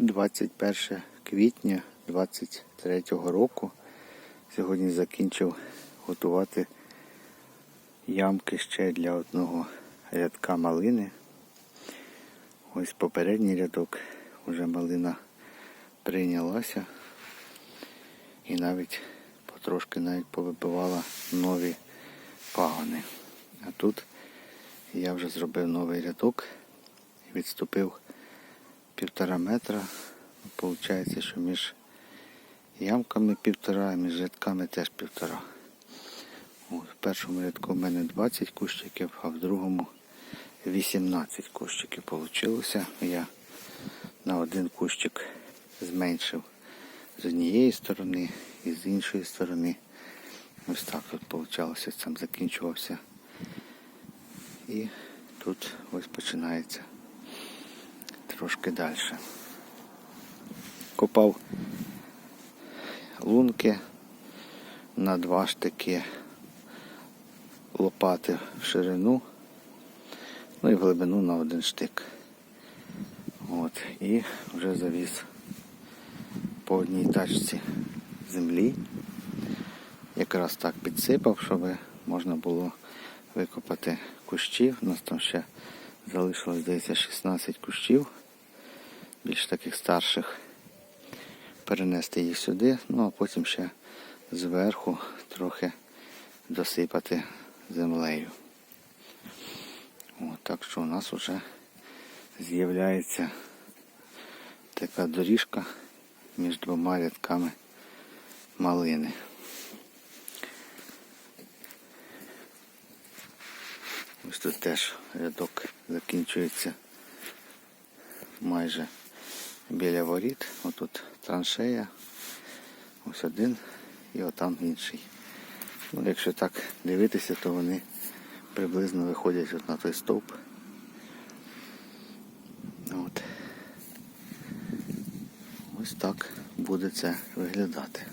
21 квітня 23 року. Сьогодні закінчив готувати ямки ще для одного рядка малини. Ось попередній рядок вже малина прийнялася і навіть потрошки навіть повибивала нові пагони. А тут я вже зробив новий рядок, відступив півтора метра. Получається, що між ямками півтора, а між рядками теж півтора. В першому рядку в мене 20 кущиків, а в другому 18 кущиків вийшло. Я на один кущик зменшив з однієї сторони і з іншої сторони. Ось так тут вийшло, сам закінчувався. І тут ось починається трошки далі. Копав лунки на два штики лопати в ширину, ну і в глибину на один штик. От, і вже завіз по одній тачці землі. Якраз так підсипав, щоб можна було викопати кущів. У нас там ще залишилось, здається, 16 кущів, більш таких старших. Перенести їх сюди, ну а потім ще зверху трохи досипати землею. От, так що у нас вже з'являється така доріжка між двома рядками малини. Ось тут теж рядок закінчується майже біля воріт. Отут траншея. Ось один і отам інший. Ну, якщо так дивитися, то вони приблизно виходять от на той стовп. От. Ось так буде це виглядати.